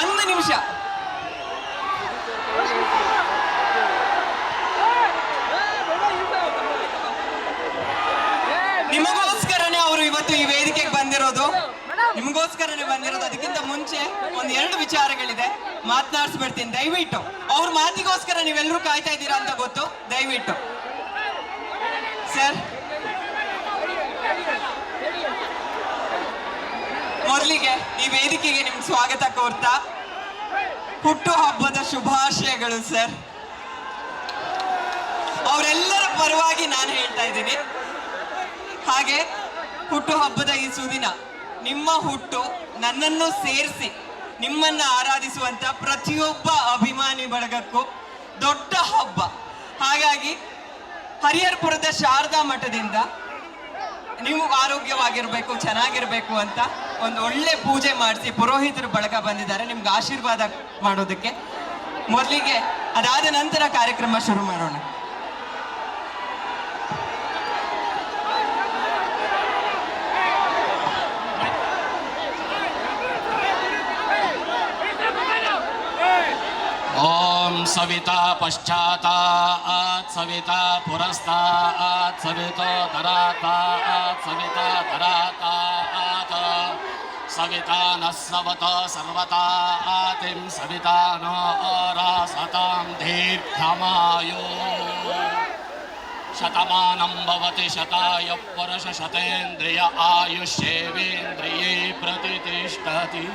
ಒಂದು ನಿಮಿಷ. ನಿಮಗೋಸ್ಕರನೇ ಅವರು ಇವತ್ತು ಈ ವೇದಿಕೆಗೆ ಬಂದಿರೋದು. ನಿಮಗೋಸ್ಕರನೇ ಬಂದಿರೋದು. ಅದಕ್ಕಿಂತ ಮುಂಚೆ ಒಂದ್ ಎರಡು ವಿಚಾರಗಳಿದೆ. ಮಾತನಾಡಿಸ್ಬಿಡ್ತೀನಿ. ದಯವಿಟ್ಟು. ಅವ್ರ ಮಾತಿಗೋಸ್ಕರ ನೀವೆಲ್ಲರೂ ಕಾಯ್ತಾ ಇದ್ದೀರಾ ಅಂತ ಗೊತ್ತು. ದಯವಿಟ್ಟು. ಸರ್ ಮೊದಲಿಗೆ ಈ ವೇದಿಕೆಗೆ ನಿಮ್ಗೆ ಸ್ವಾಗತ ಕೋರ್ತಾ. ಹುಟ್ಟು ಹಬ್ಬದ ಶುಭಾಶಯಗಳು ಸರ್ ಅವರೆಲ್ಲರ ಪರವಾಗಿ ನಾನು ಹೇಳ್ತಾ ಇದ್ದೀನಿ. ಹಾಗೆ ಹುಟ್ಟು ಹಬ್ಬದ ಈ ಸುದಿನ ನಿಮ್ಮ ಹುಟ್ಟು ನನ್ನನ್ನು ಸೇರಿಸಿ ನಿಮ್ಮನ್ನ ಆರಾಧಿಸುವಂತ ಪ್ರತಿಯೊಬ್ಬ ಅಭಿಮಾನಿ ಬಳಗಕ್ಕೂ ದೊಡ್ಡ ಹಬ್ಬ. ಹಾಗಾಗಿ ಹರಿಹರಪುರದ ಶಾರದಾ ಮಠದಿಂದ ನೀವು ಆರೋಗ್ಯವಾಗಿರ್ಬೇಕು, ಚೆನ್ನಾಗಿರ್ಬೇಕು ಅಂತ ಒಂದು ಒಳ್ಳೆ ಪೂಜೆ ಮಾಡಿಸಿ ಪುರೋಹಿತರು ಬಳಗ ಬಂದಿದ್ದಾರೆ. ನಿಮ್ಗೆ ಆಶೀರ್ವಾದ ಮಾಡೋದಕ್ಕೆ ಮೊದಲಿಗೆ ಅದಾದ ನಂತರ ಕಾರ್ಯಕ್ರಮ ಶುರು ಮಾಡೋಣ. सविता पश्चातात् सविता पुरस्तात् सवितो धरातात् सविता धरातात् सविता नः सवत सर्वतातिं सविता नो रासतां दीर्घमायो शतमानं भवति शताय पुरुषशतेन्द्रिय आयुष्येवेन्द्रिये प्रतितिष्ठति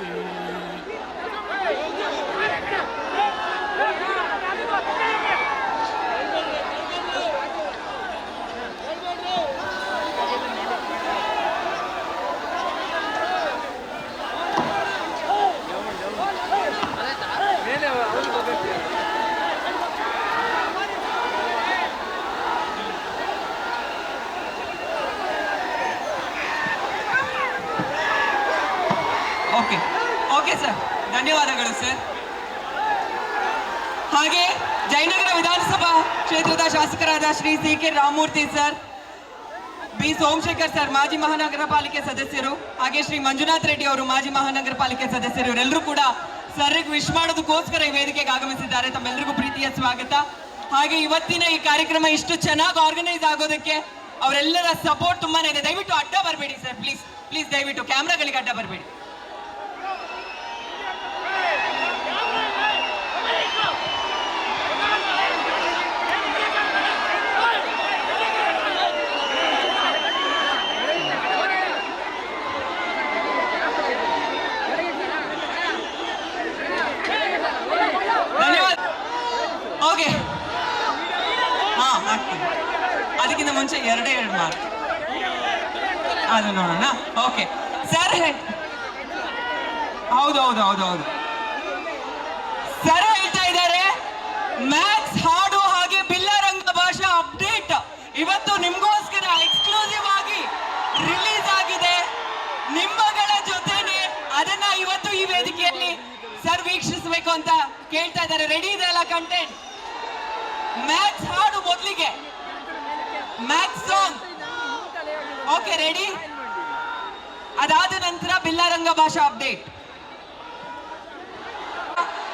Shri C K Ramamurthy sir, B. Somashekar sir, ಮಾಜಿ ಮಹಾನಗರ ಪಾಲಿಕೆ ಸದಸ್ಯರು, ಹಾಗೆ ಶ್ರೀ ಮಂಜುನಾಥ್ ರೆಡ್ಡಿ ಅವರು ಮಾಜಿ ಮಹಾನಗರ ಪಾಲಿಕೆ ಸದಸ್ಯರು ಇವರೆಲ್ಲರೂ ಕೂಡ ಸರ್ಗೆ ವಿಶ್ ಮಾಡೋದಕ್ಕೋಸ್ಕರ ಈ ವೇದಿಕೆಗೆ ಆಗಮಿಸಿದ್ದಾರೆ. ತಮ್ಮೆಲ್ಲರಿಗೂ ಪ್ರೀತಿಯ ಸ್ವಾಗತ. ಹಾಗೆ ಇವತ್ತಿನ ಈ ಕಾರ್ಯಕ್ರಮ ಇಷ್ಟು ಚೆನ್ನಾಗಿ ಆರ್ಗನೈಸ್ ಆಗೋದಕ್ಕೆ ಅವರೆಲ್ಲರ ಸಪೋರ್ಟ್ ತುಂಬಾನೇ ಇದೆ. ದಯವಿಟ್ಟು ಅಡ್ಡ ಬರಬೇಡಿ ಸರ್ ಪ್ಲೀಸ್ ಪ್ಲೀಸ್ ದಯವಿಟ್ಟು. ಕ್ಯಾಮ್ರಾಗಳಿಗೆ ಅಡ್ಡ ಬರಬೇಡಿ ಧನ್ಯವಾದ ಓಕೆ ಹಾ ಅದಕ್ಕಿಂತ ಮುಂಚೆ ಎರಡೇ ಎರಡು ಮಾರ್ಕ್ ಅದು ನೋಡೋಣ. ಓಕೆ ಸರ್ ಹೌದು ಹೌದು ಹೌದು ಹೌದು. ಸರ್ ಹೇಳ್ತಾ ಇದ್ದಾರೆ ಮ್ಯಾಥ್ಸ್ ಹಾಡು ಹಾಗೆ ಬಿಲ್ಲರಂಗ ಭಾಷಾ ಅಪ್ಡೇಟ್ ಇವತ್ತು ನಿಮ್ಗೋಸ್ಕರ ಎಕ್ಸ್ಕ್ಲೂಸಿವ್ ಆಗಿ ರಿಲೀಸ್ ಆಗಿದೆ. ನಿಮ್ಮಗಳ ಜೊತೆನೆ ಅದನ್ನ ಇವತ್ತು ಈ ವೇದಿಕೆಯಲ್ಲಿ ಸರ್ ವೀಕ್ಷಿಸಬೇಕು ಅಂತ ಕೇಳ್ತಾ ಇದ್ದಾರೆ. ರೆಡಿ ಇದೆ ಅಲ್ಲ ಕಂಟೆಂಟ್ ಮ್ಯಾಥ್ಸ್ ಹಾಡು ಮೊದಲಿಗೆ. ಮ್ಯಾಥ್ ಸಾಂಗ್ ಓಕೆ ರೆಡಿ ಅದಾದ ನಂತರ ಬಿಲ್ಲಾರಂಗ ಭಾಷಾ ಅಪ್ಡೇಟ್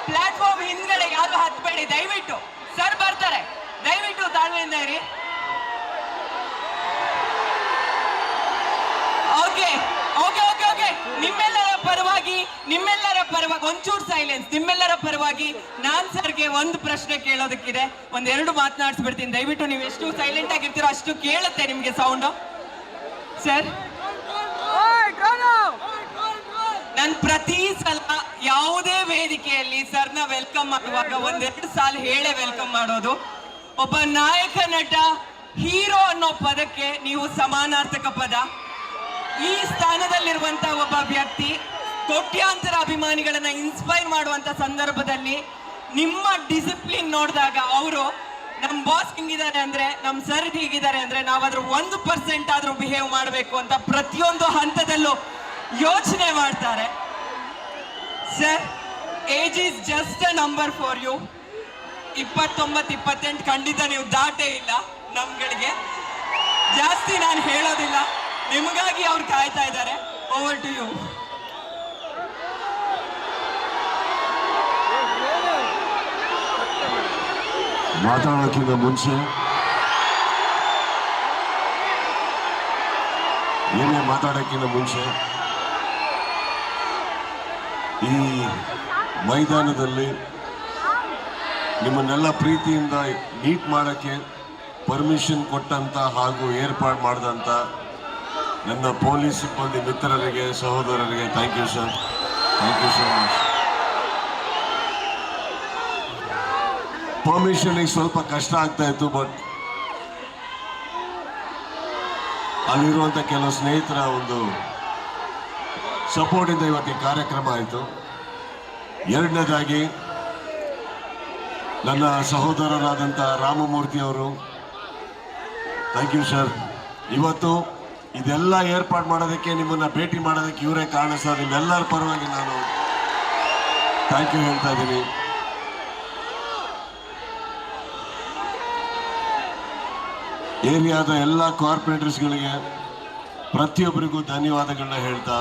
ಪ್ಲಾಟ್ಫಾರ್ಮ್ ಹಿಂದ್ಗಡೆ ಯಾರು ಹತ್ಬೇಡಿ, ದಯವಿಟ್ಟು. ಸರ್ ಬರ್ತಾರೆ. ದಯವಿಟ್ಟು ತಾಳ್ಮೆಯಿಂದ ಇರಿ. ಓಕೆ ಓಕೆ ಓಕೆ ನಿಮ್ಮೆಲ್ಲರ ಪರವಾಗಿ ನಿಮ್ಮೆಲ್ಲರ ಪರವಾಗಿ ಒಂಚೂರು ಸೈಲೆನ್ಸ್ ನಿಮ್ಮೆಲ್ಲರ ಪರವಾಗಿ ನಾನ್ ಸರ್ಗೆ ಒಂದು ಪ್ರಶ್ನೆ ಕೇಳೋದಕ್ಕಿದೆ. ಒಂದೆರಡು ಮಾತನಾಡಿಸ್ಬಿಡ್ತೀನಿ. ದಯವಿಟ್ಟು ನೀವು ಎಷ್ಟು ಸೈಲೆಂಟ್ ಆಗಿರ್ತೀರೋ ಅಷ್ಟು ಕೇಳುತ್ತೆ ನಿಮ್ಗೆ ಸೌಂಡು ಸರ್ ನಾನು ಪ್ರತಿ ಸಲ ಯಾವುದೇ ವೇದಿಕೆಯಲ್ಲಿ ಸರ್ನ ವೆಲ್ಕಮ್ ಮಾಡುವಾಗ ಒಂದೆರಡು ಸಾಲ ಹೇಳೇ ವೆಲ್ಕಮ್ ಮಾಡೋದು. ಒಬ್ಬ ನಾಯಕ ನಟ ಹೀರೋ ಅನ್ನೋ ಪದಕ್ಕೆ ನೀವು ಸಮಾನಾರ್ಥಕ ಪದ. ಈ ಸ್ಥಾನದಲ್ಲಿರುವಂತಹ ಒಬ್ಬ ವ್ಯಕ್ತಿ ಕೋಟ್ಯಾಂತರ ಅಭಿಮಾನಿಗಳನ್ನ ಇನ್ಸ್ಪೈರ್ ಮಾಡುವಂತ ಸಂದರ್ಭದಲ್ಲಿ ನಿಮ್ಮ ಡಿಸಿಪ್ಲಿನ್ ನೋಡಿದಾಗ ಅವರು ನಮ್ ಬಾಸ್ ಹಿಂಗಿದ್ದಾರೆ ಅಂದ್ರೆ, ನಮ್ ಸರ್ ಹೀಗಿದ್ದಾರೆ ಅಂದ್ರೆ ನಾವಾದ್ರೂ ಒಂದು ಪರ್ಸೆಂಟ್ ಆದ್ರೂ ಬಿಹೇವ್ ಮಾಡಬೇಕು ಅಂತ ಪ್ರತಿಯೊಂದು ಹಂತದಲ್ಲೂ ಯೋಚನೆ ಮಾಡ್ತಾರೆ. Sir age is just a number for you ಇಪ್ಪತ್ತೊಂಬತ್ತು ಇಪ್ಪತ್ತೆಂಟು ಖಂಡಿತ ನೀವು ದಾಟೇ ಇಲ್ಲ ನಮ್ಗಳಿಗೆ. ಜಾಸ್ತಿ ನಾನು ಹೇಳೋದಿಲ್ಲ. ನಿಮಗಾಗಿ ಅವ್ರು ಕಾಯ್ತಾ ಇದ್ದಾರೆ. ಓವರ್ ಟು ಯು ಮಾತಾಡೋಕ್ಕಿಂತ ಮುಂಚೆ ಏನೇ ಮಾತಾಡ ಮಾತಾಡೋಕ್ಕಿಂತ ಮುಂಚೆ ಈ ಮೈದಾನದಲ್ಲಿ ನಿಮ್ಮನ್ನೆಲ್ಲ ಪ್ರೀತಿಯಿಂದ ಮೀಟ್ ಮಾಡೋಕ್ಕೆ ಪರ್ಮಿಷನ್ ಕೊಟ್ಟಂತ ಹಾಗೂ ಏರ್ಪಾಡು ಮಾಡಿದಂಥ ನನ್ನ ಪೊಲೀಸ್ ಸಿಬ್ಬಂದಿ ಮಿತ್ರರಿಗೆ, ಸಹೋದರರಿಗೆ thank you sir thank you so much ಪರ್ಮಿಷನಿಗೆ ಸ್ವಲ್ಪ ಕಷ್ಟ ಆಗ್ತಾ ಇತ್ತು ಬಟ್ ಅಲ್ಲಿರುವಂಥ ಕೆಲವು ಸ್ನೇಹಿತರ ಒಂದು ಸಪೋರ್ಟಿಂದ ಈ ಕಾರ್ಯಕ್ರಮ ಆಯಿತು. ಎರಡನೇದಾಗಿ, ನನ್ನ ಸಹೋದರರಾದಂಥ ರಾಮಮೂರ್ತಿ ಅವರು ಥ್ಯಾಂಕ್ ಯು ಸರ್ ಇವತ್ತು ಇದೆಲ್ಲ ಏರ್ಪಾಡು ಮಾಡೋದಕ್ಕೆ, ನಿಮ್ಮನ್ನ ಭೇಟಿ ಮಾಡೋದಕ್ಕೆ ಇವರೇ ಕಾರಣ ಸರ್. ನಿಮ್ಮೆಲ್ಲರ ಪರವಾಗಿ ನಾನು ಥ್ಯಾಂಕ್ ಯು ಹೇಳ್ತಾ ಇದ್ದೀನಿ. ಏರಿಯಾದ ಎಲ್ಲ ಕಾರ್ಪೊರೇಟರ್ಸ್ಗಳಿಗೆ ಪ್ರತಿಯೊಬ್ಬರಿಗೂ ಧನ್ಯವಾದಗಳನ್ನ ಹೇಳ್ತಾ,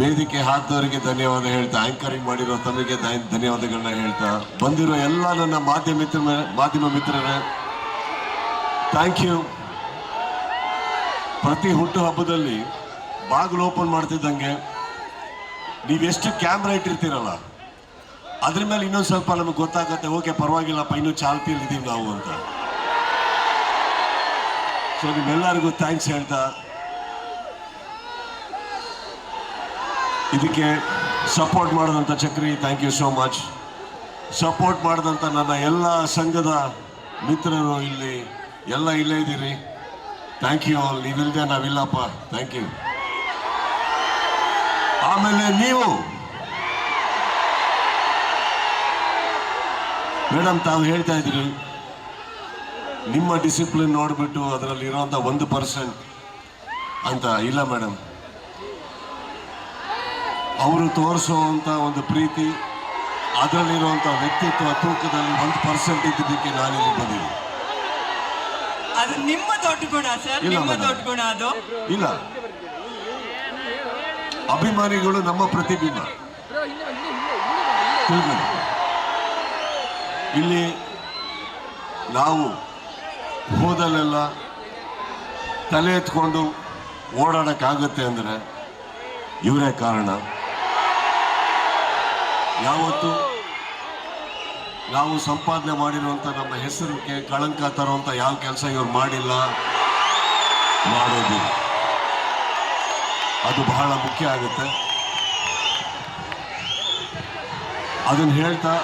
ವೇದಿಕೆ ಹಾಕಿದವರಿಗೆ ಧನ್ಯವಾದ ಹೇಳ್ತಾ ಆಂಕರಿಂಗ್ ಮಾಡಿರೋ ತಮಗೆ ಧನ್ಯವಾದಗಳನ್ನ ಹೇಳ್ತಾ, ಬಂದಿರೋ ಎಲ್ಲ ನನ್ನ ಮಾಧ್ಯಮ ಮಿತ್ರ ಮಾಧ್ಯಮ ಮಿತ್ರರೇ ಥ್ಯಾಂಕ್ ಯು ಪ್ರತಿ ಹುಟ್ಟು ಹಬ್ಬದಲ್ಲಿ ಬಾಗಿಲು ಓಪನ್ ಮಾಡ್ತಿದ್ದಂಗೆ ನೀವೆಷ್ಟು ಕ್ಯಾಮ್ರಾ ಇಟ್ಟಿರ್ತೀರಲ್ಲ, ಅದ್ರ ಮೇಲೆ ಇನ್ನೊಂದು ಸ್ವಲ್ಪ ನಮಗೆ ಗೊತ್ತಾಗತ್ತೆ, ಓಕೆ ಪರವಾಗಿಲ್ಲಪ್ಪ ಇನ್ನೂ ಚಾಲ್ತಿಯಲ್ಲಿದ್ದೀವಿ ನಾವು ಅಂತ. ಸೊ ನಿಮ್ಮೆಲ್ಲರಿಗೂ ಥ್ಯಾಂಕ್ಸ್ ಹೇಳ್ತಾ, ಇದಕ್ಕೆ ಸಪೋರ್ಟ್ ಮಾಡಿದಂಥ Chakri thank you so much support ಮಾಡಿದಂಥ ನನ್ನ ಎಲ್ಲ ಸಂಘದ ಮಿತ್ರರು ಇಲ್ಲಿ, ಎಲ್ಲ ಇಲ್ಲೇ ಇದ್ದೀರಿ. ಥ್ಯಾಂಕ್ ಯು ಆಲ್ ನೀವಿಲ್ಲದೆ ನಾವಿಲ್ಲಪ್ಪ. ಥ್ಯಾಂಕ್ ಯು ಆಮೇಲೆ ನೀವು. ಮೇಡಮ್, ತಾವು ಹೇಳ್ತಾ ಇದ್ರಿ, ನಿಮ್ಮ ಡಿಸಿಪ್ಲಿನ್ ನೋಡಿಬಿಟ್ಟು ಅದರಲ್ಲಿ ಇರೋಂಥ ಒಂದು ಪರ್ಸೆಂಟ್ ಅಂತ. ಇಲ್ಲ ಮೇಡಮ್. ಅವರು ತೋರಿಸುವಂಥ ಒಂದು ಪ್ರೀತಿ, ಅದರಲ್ಲಿರುವಂಥ ವ್ಯಕ್ತಿತ್ವ ತೂಕದಲ್ಲಿ ಒಂದು ಪರ್ಸೆಂಟ್ ಇದ್ದಿದ್ದಕ್ಕೆ ನಾನಿಲ್ಲಿ ಬಂದಿದ್ದೀನಿ. ಅದು ನಿಮ್ಮ ದೊಡ್ಡ ಗುಣ ಸರ್. ಇಲ್ಲ ನಿಮ್ಮ ದೊಡ್ಡ ಗುಣ ಅದು. ಇಲ್ಲ. ಅಭಿಮಾನಿಗಳು ನಮ್ಮ ಪ್ರತಿಬಿಂಬ. ಇಲ್ಲಿ ನಾವು ಹೋದಲ್ಲೆಲ್ಲ ತಲೆ ಎತ್ಕೊಂಡು ಓಡಾಡಕ್ಕಾಗತ್ತೆ ಅಂದರೆ ಇವರೇ ಕಾರಣ. ಯಾವತ್ತು? ನಾವು ಸಂಪಾದನೆ ಮಾಡಿರುವಂಥ ನಮ್ಮ ಹೆಸರಿಗೆ ಕಳಂಕ ತರುವಂಥ ಯಾವ ಕೆಲಸ ಇವ್ರು ಮಾಡಿಲ್ಲ, ಮಾಡೋದಿಲ್ಲ. ಅದು ಬಹಳ ಮುಖ್ಯ ಆಗುತ್ತೆ. ಅದನ್ನು ಹೇಳ್ತಾ,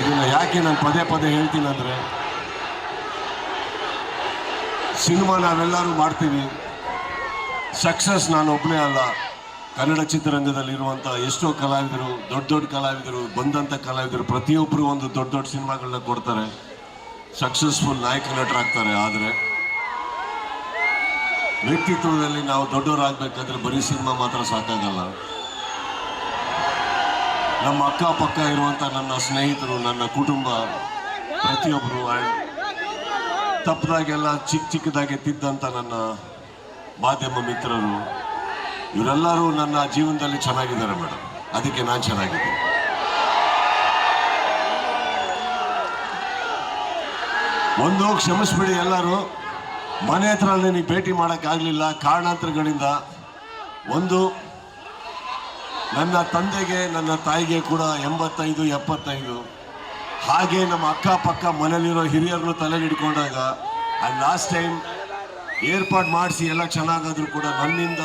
ಇದನ್ನ ಯಾಕೆ ನಾನು ಪದೇ ಪದೇ ಹೇಳ್ತೀನಿ ಸಿನಿಮಾ ನಾವೆಲ್ಲರೂ ಮಾಡ್ತೀವಿ, ಸಕ್ಸಸ್ ನಾನು ಒಬ್ಬನೇ ಅಲ್ಲ. ಕನ್ನಡ ಚಿತ್ರರಂಗದಲ್ಲಿರುವಂಥ ಎಷ್ಟೋ ಕಲಾವಿದರು, ದೊಡ್ಡ ದೊಡ್ಡ ಕಲಾವಿದರು, ಬಂದಂಥ ಕಲಾವಿದರು ಪ್ರತಿಯೊಬ್ಬರು ಒಂದು ದೊಡ್ಡ ದೊಡ್ಡ ಸಿನಿಮಾಗಳನ್ನ ಕೊಡ್ತಾರೆ. ಸಕ್ಸಸ್ಫುಲ್ ನಾಯಕ ನಟರಾಗ್ತಾರೆ ಆದರೆ ವ್ಯಕ್ತಿತ್ವದಲ್ಲಿ ನಾವು ದೊಡ್ಡವರಾಗಬೇಕಾದ್ರೆ ಬರೀ ಸಿನಿಮಾ ಮಾತ್ರ ಸಾಕಾಗಲ್ಲ. ನಮ್ಮ ಅಕ್ಕಪಕ್ಕ ಇರುವಂಥ ನನ್ನ ಸ್ನೇಹಿತರು, ನನ್ನ ಕುಟುಂಬ ಪ್ರತಿಯೊಬ್ಬರು ತಪ್ಪದಾಗೆಲ್ಲ ಚಿಕ್ಕ ಚಿಕ್ಕದಾಗೆ ತಿದ್ದಂಥ ನನ್ನ ಮಾಧ್ಯಮ ಮಿತ್ರರು ಇವರೆಲ್ಲರೂ ನನ್ನ ಜೀವನದಲ್ಲಿ ಚೆನ್ನಾಗಿದ್ದಾರೆ ಮೇಡಮ್ ಅದಕ್ಕೆ ನಾನು ಚೆನ್ನಾಗಿದ್ದೀನಿ. ಒಂದು ಕ್ಷಮಿಸ್ಬಿಡಿ ಎಲ್ಲರೂ. ಮನೆ ಹತ್ರ ನನಗೆ ಭೇಟಿ ಮಾಡೋಕ್ಕಾಗಲಿಲ್ಲ. ಕಾರಣಾಂತರಗಳಿಂದ ಒಂದು, ನನ್ನ ತಂದೆಗೆ, ನನ್ನ ತಾಯಿಗೆ ಕೂಡ ಎಂಬತ್ತೈದು, ಎಪ್ಪತ್ತೈದು. ಹಾಗೆ ನಮ್ಮ ಅಕ್ಕಪಕ್ಕ ಮನೆಯಲ್ಲಿರೋ ಹಿರಿಯರನ್ನು ತಲೆಗೆ ಹಿಡ್ಕೊಂಡಾಗ, ಆ ಲಾಸ್ಟ್ ಟೈಮ್ ಏರ್ಪಾಡು ಮಾಡಿಸಿ ಎಲ್ಲ ಚೆನ್ನಾಗಾದರೂ ಕೂಡ ನನ್ನಿಂದ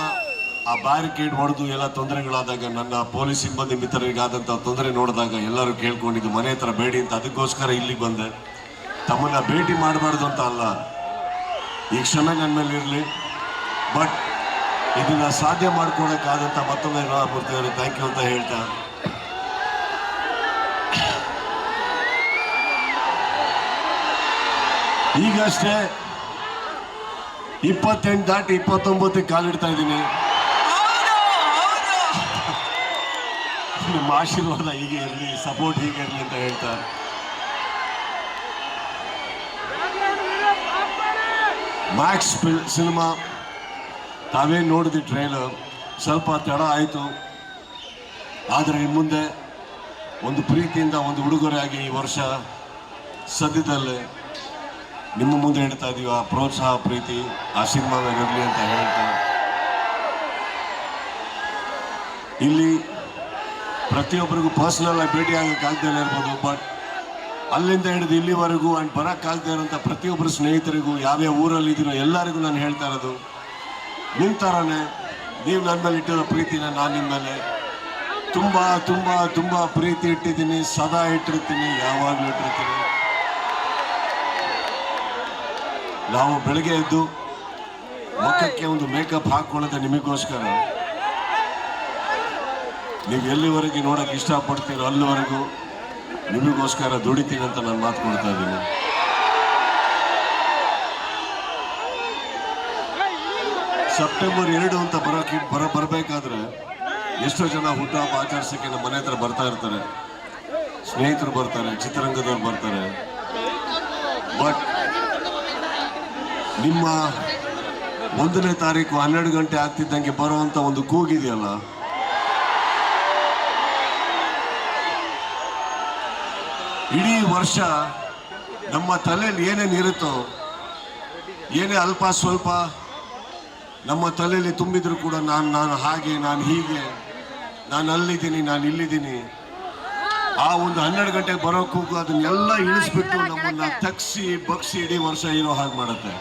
ಆ ಬ್ಯಾರಿಕೇಡ್ ಹೊಡೆದು ಎಲ್ಲ ತೊಂದರೆಗಳಾದಾಗ ನನ್ನ ಪೊಲೀಸ್ ಸಿಬ್ಬಂದಿ ಮಿತ್ರರಿಗಾದಂಥ ತೊಂದರೆ ನೋಡಿದಾಗ ಎಲ್ಲರೂ ಕೇಳ್ಕೊಂಡಿದ್ದು, ಮನೆ ಹತ್ರ ಬೇಡಿ ಅಂತ ಅದಕ್ಕೋಸ್ಕರ ಇಲ್ಲಿಗೆ ಬಂದೆ. ತಮ್ಮನ್ನ ಭೇಟಿ ಮಾಡಬಾರ್ದು ಅಂತ ಅಲ್ಲ, ಈ ಕ್ಷಮೆ ನನ್ನ ಮೇಲೆ ಇರಲಿ. ಬಟ್ ಇದನ್ನ ಸಾಧ್ಯ ಮಾಡ್ಕೊಡಕ್ಕಾದಂಥ ಮತ್ತೊಮ್ಮೆ ಅವರು ಥ್ಯಾಂಕ್ ಯು ಅಂತ ಹೇಳ್ತಾ. ಈಗಷ್ಟೇ ಇಪ್ಪತ್ತೆಂಟು ದಾಟಿ ಇಪ್ಪತ್ತೊಂಬತ್ತಕ್ಕೆ ಕಾಲಿಡ್ತಾ ಇದ್ದೀನಿ. ನಿಮ್ಮ ಆಶೀರ್ವಾದ ಹೀಗೆ ಇರಲಿ ಸಪೋರ್ಟ್ ಹೀಗೆ ಇರಲಿ ಅಂತ ಹೇಳ್ತಾರೆ. ಮ್ಯಾಕ್ಸ್ ಸಿನಿಮಾ ತಾವೇ ನೋಡಿದ್ವಿ ಟ್ರೈಲರ್ ಸ್ವಲ್ಪ ತಡ ಆಯಿತು. ಆದರೆ ಇನ್ನು ಮುಂದೆ ಒಂದು ಪ್ರೀತಿಯಿಂದ ಒಂದು ಉಡುಗೊರೆಯಾಗಿ ಈ ವರ್ಷ ಸದ್ಯದಲ್ಲೇ ನಿಮ್ಮ ಮುಂದೆ ಹೇಳ್ತಾ ಇದೀವಿ. ಆ ಪ್ರೋತ್ಸಾಹ, ಪ್ರೀತಿ, ಆ ಸಿನಿಮಾ ಮೇಲೆ ಇರಲಿ ಅಂತ ಹೇಳ್ತಾ. ಇಲ್ಲಿ ಪ್ರತಿಯೊಬ್ಬರಿಗೂ ಪರ್ಸನಲ್ ಆಗಿ ಭೇಟಿ ಆಗಕ್ಕಾಗದೇ ಇರ್ಬೋದು ಬಟ್ ಅಲ್ಲಿಂದ ಹಿಡಿದು ಇಲ್ಲಿವರೆಗೂ ಅಂಡ್ ಬರೋಕ್ಕಾಗದೇ ಇರೋಂಥ ಪ್ರತಿಯೊಬ್ಬರು ಸ್ನೇಹಿತರಿಗೂ ಯಾವ್ಯಾವ ಊರಲ್ಲಿ ಇದ್ದೀರೋ ಎಲ್ಲರಿಗೂ ನಾನು ಹೇಳ್ತಾ ಇರೋದು ನಿಮ್ಮ ಥರನೇ ನೀವು ನನ್ನ ಮೇಲೆ ಇಟ್ಟಿರೋ ಪ್ರೀತಿನ ನಾನು ನಿಮ್ಮ ಮೇಲೆ ತುಂಬ ತುಂಬ ತುಂಬ ಪ್ರೀತಿ ಇಟ್ಟಿದ್ದೀನಿ, ಸದಾ ಇಟ್ಟಿರ್ತೀನಿ, ಯಾವಾಗಲೂ ಇಟ್ಟಿರ್ತೀನಿ. ನಾವು ಬೆಳಗ್ಗೆ ಎದ್ದು ಮುಖಕ್ಕೆ ಒಂದು ಮೇಕಪ್ ಹಾಕ್ಕೊಳ್ಳೋದೆ ನಿಮಗೋಸ್ಕರ. ನೀವು ಎಲ್ಲಿವರೆಗೆ ನೋಡಕ್ಕೆ ಇಷ್ಟಪಡ್ತೀರೋ ಅಲ್ಲಿವರೆಗೂ ನಿಮಗೋಸ್ಕರ ದುಡಿತೀನಿ ಅಂತ ನಾನು ಮಾತು ಕೊಡ್ತಾ ಇದ್ದೀನಿ. ಸೆಪ್ಟೆಂಬರ್ ಎರಡು ಅಂತ ಬರೋಕೆ ಬರ ಬರಬೇಕಾದ್ರೆ ಎಷ್ಟೋ ಜನ ಹುಟ್ಟುಹಬ್ಬ ಆಚರಿಸೋಕ್ಕೆ ನಮ್ಮ ಮನೆ ಹತ್ರ ಬರ್ತಾ ಇರ್ತಾರೆ. ಸ್ನೇಹಿತರು ಬರ್ತಾರೆ, ಚಿತ್ರರಂಗದವ್ರು ಬರ್ತಾರೆ. ಬಟ್ ನಿಮ್ಮ ಒಂದನೇ ತಾರೀಕು ಹನ್ನೆರಡು ಗಂಟೆ ಆಗ್ತಿದ್ದಂಗೆ ಬರುವಂಥ ಒಂದು ಕೂಗಿದೆಯಲ್ಲ ವರ್ಷ ನಮ್ಮ ತಲೆಯಲ್ಲಿ ಏನೇನು ಇರುತ್ತೋ, ಏನೇ ಅಲ್ಪ ಸ್ವಲ್ಪ ನಮ್ಮ ತಲೆಯಲ್ಲಿ ತುಂಬಿದ್ರು ಕೂಡ ನಾನು ನಾನು ಹಾಗೆ, ನಾನು ಹೀಗೆ, ನಾನು ಅಲ್ಲಿದ್ದೀನಿ, ನಾನು ಇಲ್ಲಿದ್ದೀನಿ. ಆ ಒಂದು ಹನ್ನೆರಡು ಗಂಟೆಗೆ ಬರೋ ಕೂಗು ಅದನ್ನೆಲ್ಲ ಇಳಿಸ್ಬಿಟ್ಟು ನಮ್ಮನ್ನ ತಗ್ಸಿ, ಬಗ್ಸಿ ಇಡೀ ವರ್ಷ ಇರೋ ಹಾಗೆ ಮಾಡುತ್ತೆ.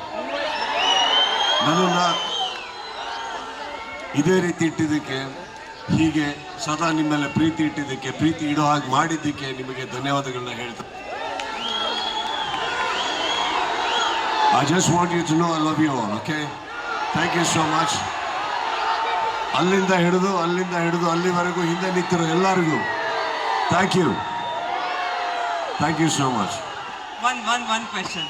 ನನ್ನನ್ನು ಇದೇ ರೀತಿ ಇಟ್ಟಿದ್ದಕ್ಕೆ, ಹೀಗೆ ಸದಾ ನಿಮ್ಮೆಲ್ಲ ಮೇಲೆ ಪ್ರೀತಿ ಇಟ್ಟಿದ್ದಕ್ಕೆ, ಪ್ರೀತಿ ಇಡೋ ಹಾಗೆ ಮಾಡಿದ್ದಕ್ಕೆ ನಿಮಗೆ ಧನ್ಯವಾದಗಳನ್ನ ಹೇಳ್ತೇನೆ I just want you to know I love you all, okay thank you so much ಅಲ್ಲಿಂದ ಹಿಡಿದು ಅಲ್ಲಿಂದ ಹಿಡಿದು ಅಲ್ಲಿವರೆಗೂ ಹಿಂದೆ ನಿಂತಿರೋ ಎಲ್ಲರಿಗೂ thank you thank you so much one one one question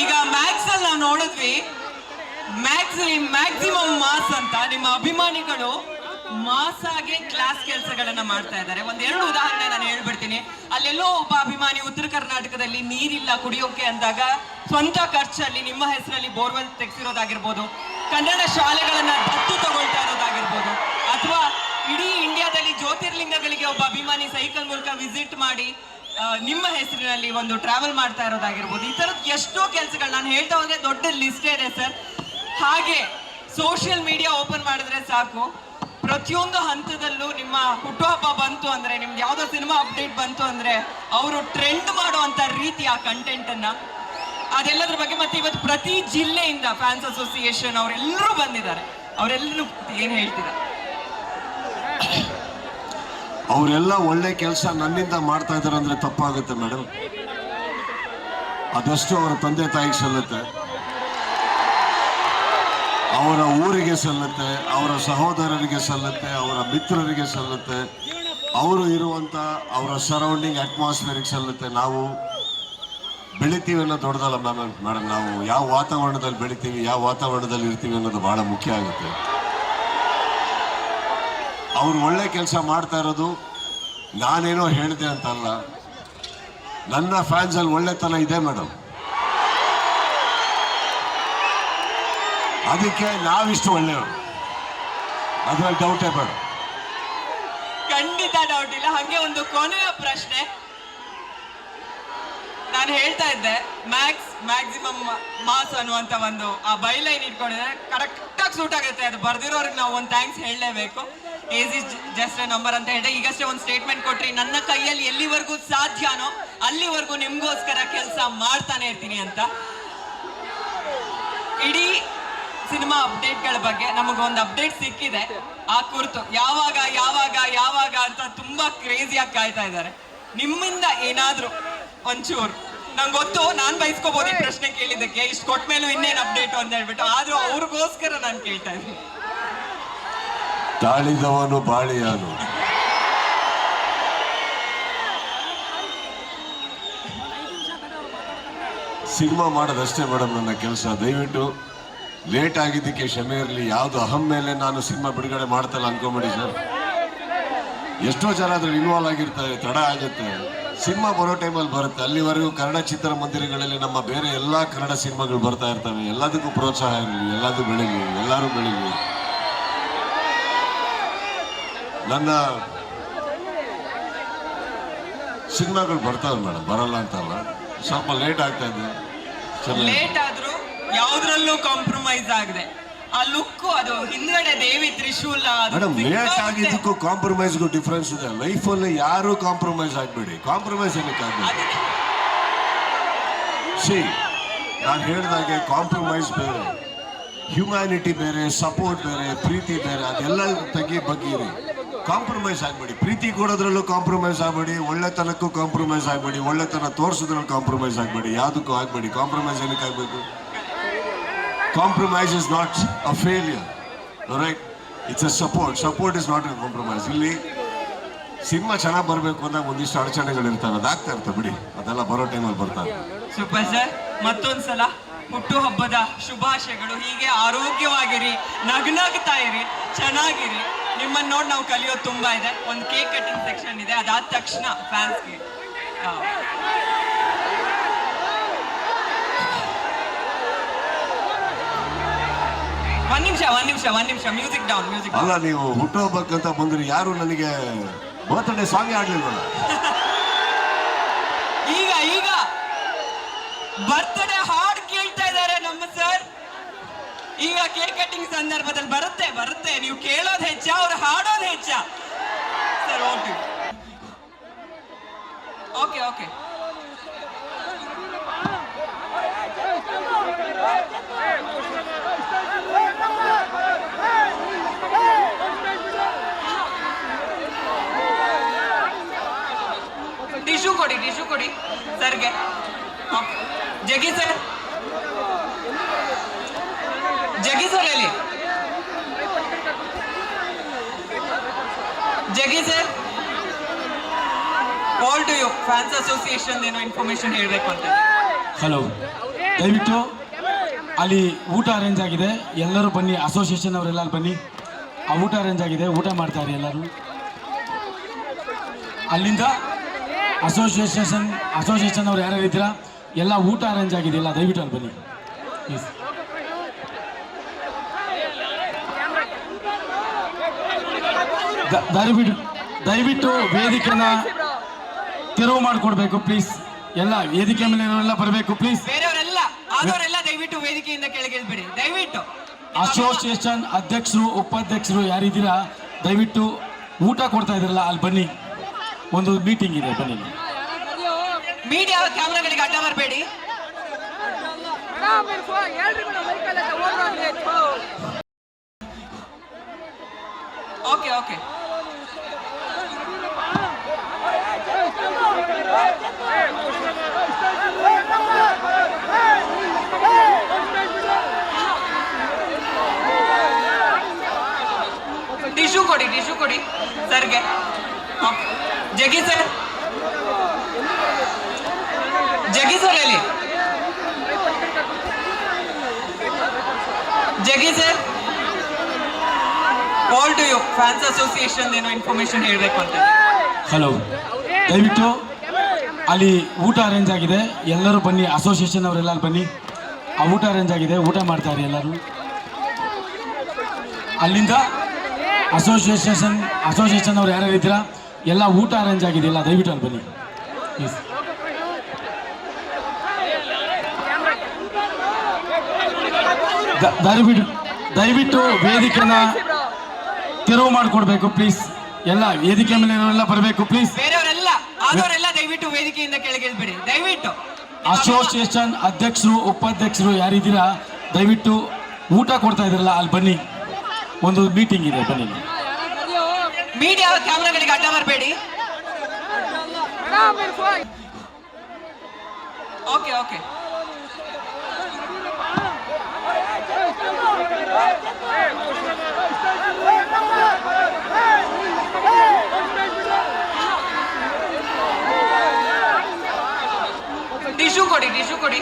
ಈಗ ಮ್ಯಾಕ್ಸ್ ಅಲ್ಲಿ ನಾವು ನೋಡಿದ್ವಿ. ಮ್ಯಾಕ್ಸ್ ಮ್ಯಾಕ್ಸಿಮಮ್ ಮಾಸ್ ಅಂತ ನಿಮ್ಮ ಅಭಿಮಾನಿಗಳು ಮಾಸ್ ಆಗಿ ಕ್ಲಾಸ್ ಕೆಲಸಗಳನ್ನ ಮಾಡ್ತಾ ಇದ್ದಾರೆ. ಒಂದೆರಡು ಉದಾಹರಣೆ ನಾನು ಹೇಳ್ಬಿಡ್ತೀನಿ. ಅಲ್ಲೆಲ್ಲೋ ಒಬ್ಬ ಅಭಿಮಾನಿ ಉತ್ತರ ಕರ್ನಾಟಕದಲ್ಲಿ ನೀರಿಲ್ಲ ಕುಡಿಯೋಕೆ ಅಂದಾಗ ಸ್ವಂತ ಖರ್ಚಲ್ಲಿ ನಿಮ್ಮ ಹೆಸರಲ್ಲಿ ಬೋರ್ವೆಲ್ ತೆಗೆಸಿರೋದಾಗಿರ್ಬೋದು, ಕನ್ನಡ ಶಾಲೆಗಳನ್ನ ದತ್ತು ತಗೊಳ್ತಾ ಇರೋದಾಗಿರ್ಬೋದು, ಅಥವಾ ಇಡೀ ಇಂಡಿಯಾದಲ್ಲಿ ಜ್ಯೋತಿರ್ಲಿಂಗಗಳಿಗೆ ಒಬ್ಬ ಅಭಿಮಾನಿ ಸೈಕಲ್ ಮೂಲಕ ವಿಸಿಟ್ ಮಾಡಿ ನಿಮ್ಮ ಹೆಸರಿನಲ್ಲಿ ಒಂದು ಟ್ರಾವೆಲ್ ಮಾಡ್ತಾ ಇರೋದಾಗಿರ್ಬೋದು. ಈ ತರದ್ ಎಷ್ಟೋ ಕೆಲಸಗಳು ನಾನು ಹೇಳ್ತಾ ಹೋದ್ರೆ ದೊಡ್ಡ ಲಿಸ್ಟ್ ಇದೆ ಸರ್. ಹಾಗೆ ಸೋಷಿಯಲ್ ಮೀಡಿಯಾ ಓಪನ್ ಮಾಡಿದ್ರೆ ಸಾಕು. ಪ್ರತಿಯೊಂದು ಹಂತದಲ್ಲೂ ನಿಮ್ಮ ಹುಟ್ಟುಹಬ್ಬ ಬಂತು ಅಂದ್ರೆ ನಿಮ್ದು ಯಾವ್ದೋ ಸಿನಿಮಾ ಅಪ್ಡೇಟ್ ಬಂತು ಅಂದ್ರೆ, ಅವರು ಟ್ರೆಂಡ್ ಮಾಡುವಂತ ರೀತಿ ಆ ಕಂಟೆಂಟ್ ಅನ್ನ. ಅದೆಲ್ಲದ್ರ ಬಗ್ಗೆ ಮತ್ತೆ ಇವತ್ತು ಪ್ರತಿ ಜಿಲ್ಲೆಯಿಂದ ಫ್ಯಾನ್ಸ್ ಅಸೋಸಿಯೇಷನ್ ಅವರೆಲ್ಲರೂ ಬಂದಿದ್ದಾರೆ. ಅವರೆಲ್ಲರೂ ಏನ್ ಹೇಳ್ತೀರಾ? ಅವರೆಲ್ಲ ಒಳ್ಳೆ ಕೆಲಸ ನನ್ನಿಂದ ಮಾಡ್ತಾ ಇದ್ದಾರೆ ಅಂದ್ರೆ ತಪ್ಪಾಗುತ್ತೆ ಮೇಡಮ್ ಅದಷ್ಟು ಅವರ ತಂದೆ ತಾಯಿಗೆ ಸಲ್ಲುತ್ತೆ. ಅವರ ಊರಿಗೆ ಸಲ್ಲುತ್ತೆ, ಅವರ ಸಹೋದರರಿಗೆ ಸಲ್ಲುತ್ತೆ, ಅವರ ಮಿತ್ರರಿಗೆ ಸಲ್ಲುತ್ತೆ. ಅವರು ಇರುವಂತ ಅವರ ಸರೌಂಡಿಂಗ್ ಅಟ್ಮಾಸ್ಫಿಯರಿಗೆ ಸಲ್ಲುತ್ತೆ. ನಾವು ಬೆಳಿತೀವಿ ಅನ್ನೋದು ದೊಡ್ಡದಲ್ಲ ಮ್ಯಾಮ್. ಮೇಡಮ್, ನಾವು ಯಾವ ವಾತಾವರಣದಲ್ಲಿ ಬೆಳಿತೀವಿ, ಯಾವ ವಾತಾವರಣದಲ್ಲಿ ಇರ್ತೀವಿ ಅನ್ನೋದು ಬಹಳ ಮುಖ್ಯ ಆಗುತ್ತೆ. ಅವ್ರು ಒಳ್ಳೆ ಕೆಲಸ ಮಾಡ್ತಾ ಇರೋದು ನಾನೇನೋ ಹೇಳಿದೆ ಅಂತಲ್ಲ. ನನ್ನ ಫ್ಯಾನ್ಸಲ್ಲಿ ಒಳ್ಳೆತನ ಇದೆ ಮೇಡಮ್. ಅದಕ್ಕೆ ನಾವಿಷ್ಟು ಒಳ್ಳೆಯವರು. ಅದ್ರಲ್ಲಿ ಡೌಟೇ ಬೇಡ. ಖಂಡಿತ ಡೌಟ್ ಇಲ್ಲ. ಹಾಗೆ ಒಂದು ಕೊನೆಯ ಪ್ರಶ್ನೆ. ನಾನು ಹೇಳ್ತಾ ಇದ್ದೆ ಮ್ಯಾಕ್ಸ್ ಮ್ಯಾಕ್ಸಿಮಮ್ ಮಾಸ್ ಅನ್ನುವಂತ ಒಂದು, ಆ ಬೈಲೈನ್ ಇಟ್ಕೊಂಡಿದ್ರೆ ಕರೆಕ್ಟ್ ಆಗಿ ಸೂಟ್ ಆಗುತ್ತೆ. ಅದು ಬರ್ದಿರೋರಿಗೆ ನಾವು ಒಂದು ಥ್ಯಾಂಕ್ಸ್ ಹೇಳಲೇಬೇಕು. ಏಜ್ ಇಸ್ ಜಸ್ಟ್ ನಂಬರ್ ಅಂತ ಹೇಳಿದೆ. ಈಗಷ್ಟೇ ಒಂದು ಸ್ಟೇಟ್ಮೆಂಟ್ ಕೊಟ್ರಿ. ನನ್ನ ಕೈಯಲ್ಲಿ ಎಲ್ಲಿವರೆಗೂ ಸಾಧ್ಯನೋ ಅಲ್ಲಿವರೆಗೂ ನಿಮಗೋಸ್ಕರ ಕೆಲಸ ಮಾಡ್ತಾನೆ ಇರ್ತೀನಿ ಅಂತ. ಇಡೀ ಸಿನಿಮಾ ಅಪ್ಡೇಟ್ಗಳ ಬಗ್ಗೆ ನಮಗೊಂದು ಅಪ್ಡೇಟ್ ಸಿಕ್ಕಿದೆ. ಆ ಕುರಿತು ಯಾವಾಗ ಯಾವಾಗ ಯಾವಾಗ ಅಂತ ತುಂಬಾ ಕ್ರೇಜಿಯಾಗಿ ಕಾಯ್ತಾ ಇದ್ದಾರೆ. ನಿಮ್ಮಿಂದ ಏನಾದ್ರೂ ಒಂಚೂರು. ನಂಗೆ ಗೊತ್ತು, ನಾನ್ ಬಯಸ್ಕೋಬಹುದು ಈ ಪ್ರಶ್ನೆ ಕೇಳಿದ್ದಕ್ಕೆ. ಇಷ್ಟು ಕೊಟ್ಟ ಮೇಲೂ ಇನ್ನೇನು ಅಪ್ಡೇಟ್ ಅಂತ ಹೇಳ್ಬಿಟ್ಟು, ಆದ್ರೂ ಅವ್ರಿಗೋಸ್ಕರ ನಾನು ಕೇಳ್ತಾ ಇದ್ದೀನಿ. ತಾಳಿದವನು ಬಾಳಿಯಾನು. ಸಿನಿಮಾ ಮಾಡೋದಷ್ಟೇ ಮೇಡಮ್ ನನ್ನ ಕೆಲಸ. ದಯವಿಟ್ಟು ಲೇಟ್ ಆಗಿದ್ದಕ್ಕೆ ಕ್ಷಮೆ ಇರಲಿ. ಯಾವುದು ಅಹಂ ಮೇಲೆ ನಾನು ಸಿನಿಮಾ ಬಿಡುಗಡೆ ಮಾಡ್ತಲ್ಲ ಅನ್ಕೊಂಬಿಡಿ ಸರ್. ಎಷ್ಟೋ ಜನ ಅದ್ರಲ್ಲಿ ಇನ್ವಾಲ್ವ್ ಆಗಿರ್ತಾರೆ, ತಡ ಆಗುತ್ತೆ. ಸಿನಿಮಾ ಬರೋ ಟೈಮಲ್ಲಿ ಬರುತ್ತೆ. ಅಲ್ಲಿವರೆಗೂ ಕನ್ನಡ ಚಿತ್ರಮಂದಿರಗಳಲ್ಲಿ ನಮ್ಮ ಬೇರೆ ಎಲ್ಲ ಕನ್ನಡ ಸಿನಿಮಾಗಳು ಬರ್ತಾ ಇರ್ತವೆ. ಎಲ್ಲದಕ್ಕೂ ಪ್ರೋತ್ಸಾಹ ಇರಲಿ ಎಲ್ಲದೂ ಬೆಳೀಲಿ, ಎಲ್ಲರೂ ಬೆಳೀಲಿ. ನನ್ನ ಸಿನಿಮಾಗಳು ಬರ್ತಾವೆ ಮೇಡಮ್. ಬರಲ್ಲ ಅಂತಲ್ಲ. ಸ್ವಲ್ಪ ಲೇಟ್ ಆಗ್ತಾ ಇದೆ. ಯಾವ್ದ್ರಲ್ಲೂ ಕಾಂಪ್ರಮೈಸ್ ಆಗದೆ. ಆ ಲುಕ್ ಅದು ಹಿಂದ್ಗಡೆ ದೇವಿ ತ್ರಿಶೂಲ ಮೇಡಮ್ ಲೇಟ್ ಆಗಿದ್ದಕ್ಕೂ ಕಾಂಪ್ರಮೈಸ್ಗೂ ಡಿಫ್ರೆನ್ಸ್ ಇದೆ. ಲೈಫಲ್ಲಿ ಯಾರು ಕಾಂಪ್ರಮೈಸ್ ಆಗ್ಬೇಡಿ. ಕಾಂಪ್ರಮೈಸ್ ಏನಕ್ಕೆ ಆಗ್ಬೇಡಿ? ಸಿ ನಾನು ಹೇಳಿದಾಗೆ ಕಾಂಪ್ರಮೈಸ್ ಬೇರೆ. ಹ್ಯುಮ್ಯಾನಿಟಿ ಬೇರೆ ಸಪೋರ್ಟ್ ಬೇರೆ ಪ್ರೀತಿ ಬೇರೆ ಅದೆಲ್ಲ ತೆಗಿ ಬಗ್ಗಿರಿ. ಕಾಂಪ್ರಮೈಸ್ ಆಗಬೇಡಿ. ಪ್ರೀತಿ ಕೊಡೋದ್ರಲ್ಲೂ ಕಾಂಪ್ರಮೈಸ್ ಆಗಬೇಡಿ ಒಳ್ಳೆತನಕ್ಕೂ ಕಾಂಪ್ರಮೈಸ್ ಆಗಬೇಡಿ ಒಳ್ಳೆತನ ತೋರಿಸೋದ್ರಲ್ಲಿ ಕಾಂಪ್ರಮೈಸ್ ಆಗಬೇಡಿ. ಯಾವುದಕ್ಕೂ ಆಗಬೇಡಿ. ಕಾಂಪ್ರಮೈಸ್ ಏನಕ್ಕೆ ಆಗಬೇಕು? Compromise is not a failure right it's a support support is not a compromise ಇಲ್ಲಿ ಸಿನಿಮಾ ಚೆನ್ನಾಗಿ ಬರಬೇಕು ಅಂದಾಗ ಒಂದಿಷ್ಟು ಅಡಚಣೆಗಳಿರ್ತಾವೆ ಅದಾಗ್ತಾ ಇರ್ತವೆ ಬಿಡಿ. ಅದೆಲ್ಲ ಬರೋ ಟೈಮಲ್ಲಿ ಬರ್ತಾರೆ ಸೂಪರ್ ಸರ್. ಮತ್ತೊಂದ್ಸಲ ಹುಟ್ಟುಹಬ್ಬದ ಶುಭಾಶಯಗಳು. ಹೀಗೆ ಆರೋಗ್ಯವಾಗಿರಿ, ನಗ್ನಗ್ತಾ ಇರಿ, ಚೆನ್ನಾಗಿರಿ. ನಿಮ್ಮನ್ನ ನೋಡಿ ನಾವು ಕಲಿಯೋದು ತುಂಬಾ ಇದೆ. ಒಂದು ಕೇಕ್ ಕಟಿಂಗ್ ಸೆಕ್ಷನ್ ಇದೆ. ಅದಾದ ತಕ್ಷಣ ಫ್ಯಾನ್ಸ್ಗೆ ಒಂದ್ ನಿಮಿಷ ಒಂದ್ ನಿಮಿಷ ಒಂದ್ ನಿಮಿಷ. ಮ್ಯೂಸಿಕ್ ಡೌನ್ ಮ್ಯೂಸಿಕ್ ಅಲ್ಲ ನೀವು ಹುಟ್ಟುಹಬ್ಬಕ್ಕಂತ ಬಂದ್ರೆ ಯಾರು ನನಗೆ ಬರ್ತಡೇ ಸಾಂಗ್ ಆಡ್ಲಿಲ್ವಲ್ಲ ಈಗ ಈಗ. ಬರ್ತ್ಡೇ ಹಾಡ್ ಕೇಳ್ತಾ ಇದ್ದಾರೆ ನಮ್ಮ ಸರ್ ಈಗ ಕೇಕ್ ಕಟ್ಟಿಂಗ್ ಸಂದರ್ಭದಲ್ಲಿ ಬರುತ್ತೆ ಬರುತ್ತೆ. ನೀವು ಕೇಳೋದು ಹೆಚ್ಚ ಅವ್ರು ಹಾಡೋದು ಹೆಚ್ಚ. ಸರ್ ಓಕೆ ಓಕೆ ಕೊಡಿ. ಸರ್ಗೆ. ಜಗಿ ಸರ್. ಜಗ್ಗಿ ಸರ್ ಹೇಳಿ Jaggi sir. All to you fans association ಏನೋ ಇನ್ಫಾರ್ಮೇಶನ್ ಹೇಳಬೇಕು ಅಂತ. ಹಲೋ ದಯವಿಟ್ಟು ಅಲ್ಲಿ ಊಟ ಅರೇಂಜ್ ಆಗಿದೆ. ಎಲ್ಲರೂ ಬನ್ನಿ. ಅಸೋಸಿಯೇಷನ್ ಅವರೆಲ್ಲ ಬನ್ನಿ. ಆ ಊಟ ಅರೇಂಜ್ ಆಗಿದೆ. ಊಟ ಮಾಡ್ತಾರೆ ಎಲ್ಲರೂ. ಅಲ್ಲಿಂದ ಅಸೋಸಿಯೇಷನ್ ಅಸೋಸಿಯೇಷನ್ ಅವ್ರು ಯಾರ್ಯಾರು ಇದ್ದೀರಾ? ಎಲ್ಲ ಊಟ ಅರೇಂಜ್ ಆಗಿದೆ ಎಲ್ಲ ದಯವಿಟ್ಟು ಅಲ್ಲಿ ಬನ್ನಿ. ಪ್ಲೀಸ್ ದಯವಿಟ್ಟು ದಯವಿಟ್ಟು ವೇದಿಕೆನ ತೆರವು ಮಾಡಿಕೊಡ್ಬೇಕು ಪ್ಲೀಸ್ ಎಲ್ಲ ವೇದಿಕೆ ಮೇಲೆ ಇರೋರೆಲ್ಲ ಬರಬೇಕು ಪ್ಲೀಸ್ ಬೇರೆಯವರೆಲ್ಲ ಆದವರೆಲ್ಲ ದಯವಿಟ್ಟು ವೇದಿಕೆಯಿಂದ ದಯವಿಟ್ಟು. ಅಸೋಸಿಯೇಷನ್ ಅಧ್ಯಕ್ಷರು ಉಪಾಧ್ಯಕ್ಷರು ಯಾರಿದ್ದೀರಾ ದಯವಿಟ್ಟು ಊಟ ಕೊಡ್ತಾ ಇದ್ರಲ್ಲ ಅಲ್ಲಿ ಬನ್ನಿ. ಒಂದು ಮೀಟಿಂಗ್ ಇದೆ, ಬನ್ನಿ. ಮೀಡಿಯಾ ಕ್ಯಾಮ್ರಾಗಳಿಗೆ ಅಡ್ಡ ಬರಬೇಡಿ. ಓಕೆ ಓಕೆ ಟಿಶ್ಯೂ ಕೊಡಿ ಟಿಶ್ಯೂ ಕೊಡಿ, ಸರ್ಗೆ. Okay. Jaggi sir. Jaggi sir ಹೇಳಿ Jaggi sir. All to you fans association ಏನೋ ಇನ್ಫಾರ್ಮೇಶನ್ ಹೇಳಬೇಕು ಅಂತ. ಹಲೋ ದಯವಿಟ್ಟು ಅಲ್ಲಿ ಊಟ ಅರೇಂಜ್ ಆಗಿದೆ. ಎಲ್ಲರೂ ಬನ್ನಿ. ಅಸೋಸಿಯೇಷನ್ ಅವರೆಲ್ಲ ಬನ್ನಿ. ಆ ಊಟ ಅರೇಂಜ್ ಆಗಿದೆ. ಊಟ ಮಾಡ್ತಾರೆ ಎಲ್ಲರೂ. ಅಲ್ಲಿಂದ ಅಸೋಸಿಯೇಷನ್ ಅಸೋಸಿಯೇಷನ್ ಅವ್ರು ಯಾರ್ಯಾರು ಇದ್ದೀರಾ? ಎಲ್ಲ ಊಟ ಅರೇಂಜ್ ಆಗಿದೆ ಎಲ್ಲ ದಯವಿಟ್ಟು ಅಲ್ಲಿ ಬನ್ನಿ. ಪ್ಲೀಸ್ ದಯವಿಟ್ಟು ದಯವಿಟ್ಟು ವೇದಿಕೆನ ತೆರವು ಮಾಡಿಕೊಡ್ಬೇಕು ಪ್ಲೀಸ್ ಎಲ್ಲ ವೇದಿಕೆ ಮೇಲೆ ಇರೋರೆಲ್ಲ ಬರಬೇಕು ಪ್ಲೀಸ್ ಬೇರೆಯವರೆಲ್ಲ ಆದವರೆಲ್ಲ ದಯವಿಟ್ಟು ವೇದಿಕೆಯಿಂದ ಕೆಳಗಿಳಿದ್ಬಿಡಿ ದಯವಿಟ್ಟು. ಅಸೋಸಿಯೇಷನ್ ಅಧ್ಯಕ್ಷರು ಉಪಾಧ್ಯಕ್ಷರು ಯಾರಿದ್ದೀರಾ ದಯವಿಟ್ಟು ಊಟ ಕೊಡ್ತಾ ಇದ್ರಲ್ಲ ಅಲ್ಲಿ ಬನ್ನಿ. ಒಂದು ಮೀಟಿಂಗ್ ಇದೆ ಬನ್ನಿ. ಮೀಡಿಯಾ ಕ್ಯಾಮ್ರಾಗಳಿಗೆ ಅಡ್ಡ ಬರಬೇಡಿ. ಓಕೆ ಓಕೆ ಟಿಶ್ಯೂ ಕೊಡಿ ಟಿಶ್ಯೂ ಕೊಡಿ.